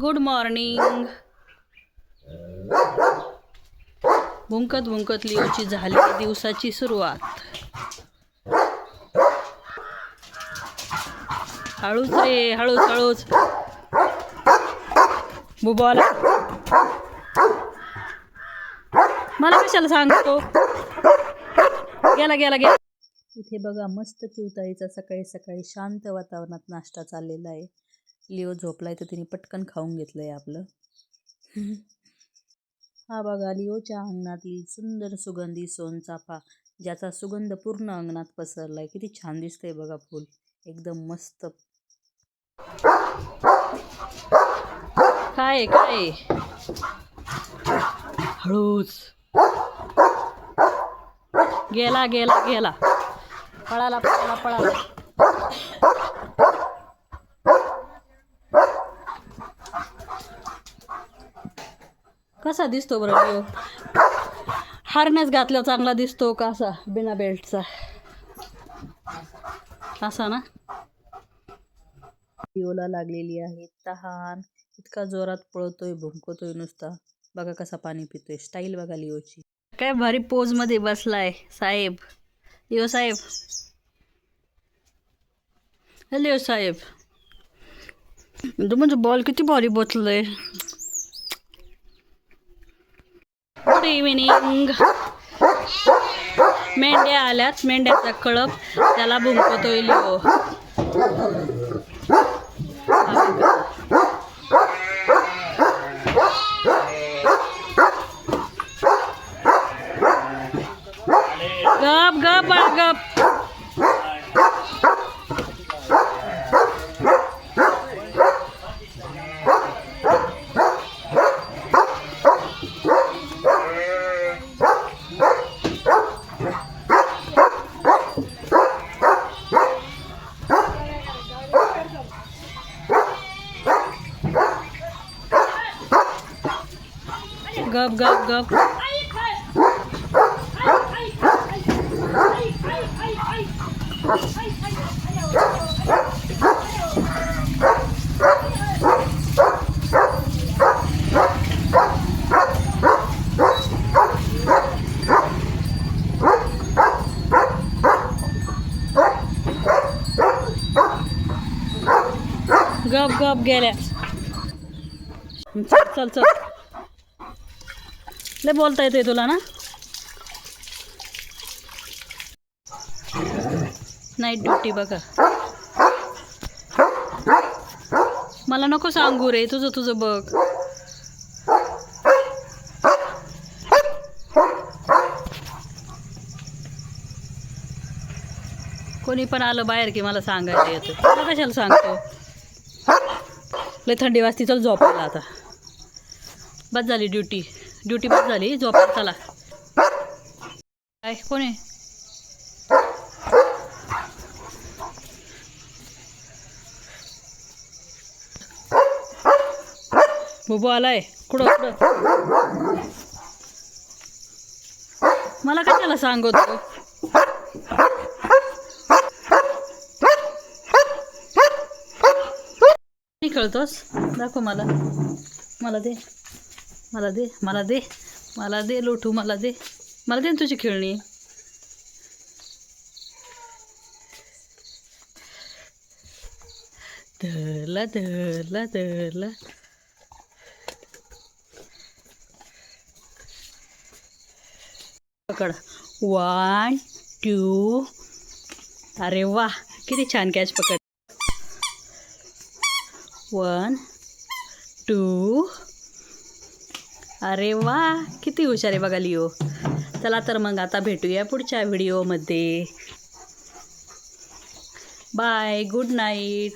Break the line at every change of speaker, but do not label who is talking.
Good morning भुंकत भुंकत लिओची झाली दिवसाची सुरुवात. हळूच रे हळूच हळूच. बुबॉला. मला कशाला सांगतो? गेला गेला गेला. इथे बघा मस्त चिवताईचा सकाळी सकाळी शांत वातावरणात नाश्ता चाललेला आहे. लिओ झोपलाय तर तिने पटकन खाऊन घेतलंय आपलं. हा बघा लिओच्या अंगणातील सुंदर सुगंधी सोनचाफा ज्याचा सुगंध पूर्ण अंगणात पसरलाय. किती छान दिसतंय बघा फूल. एकदम मस्त. काय काय? हळूच. गेला गेला गेला. पळाला पळाला पळाला. कसा दिसतो बरं हार्नेस घातल्यावर चांगला दिसतो का असा बिना बेल्टचा? असा ना? लिओला लागलेली आहे तहान. इतका जोरात पळतोय भुंकतोय नुसता. बघा कसा पाणी पितोय. स्टाईल बघा लिओची काय भारी पोजमध्ये बसलाय साहेब. लिओ साहेब. लिओ साहेब. म्हणजे बॉल किती भारी बसलंय. गुड इव्हिनिंग मेंढ्या आल्यात. मेंढ्याचा कळप त्याला भुंकतोय लिओ गप गप गप gub, gub, gub. Gub, gub, get it. Çal, çal, çal. लय बोलता येते तुला ना? नाईट ड्युटी बघा. मला नको सांगू रे तुझं तुझं बघ. कोणी पण आलं बाहेर की मला सांगायला येतं. तुला कशाला सांगतो? लय थंडी वाजती चल झोपायला आता. बस झाली ड्युटी ड्युटी पण झाली झोपायला चला. काय कोण आहे? बुबू आलाय. कुठं कुठं? मला कशाला सांगतो नाही दाखव मला. मला दे. मला दे मला दे मला दे लोटू मला दे. मला दे ना तुझी खेळणी. धरला धरला धरला पकड. वन टू अरे वा किती छान कॅच पकड वन टू अरे वा किती हुशार आहे बघा लिओ. चला तर मग आता भेटूया पुढच्या व्हिडिओमध्ये बाय गुड नाईट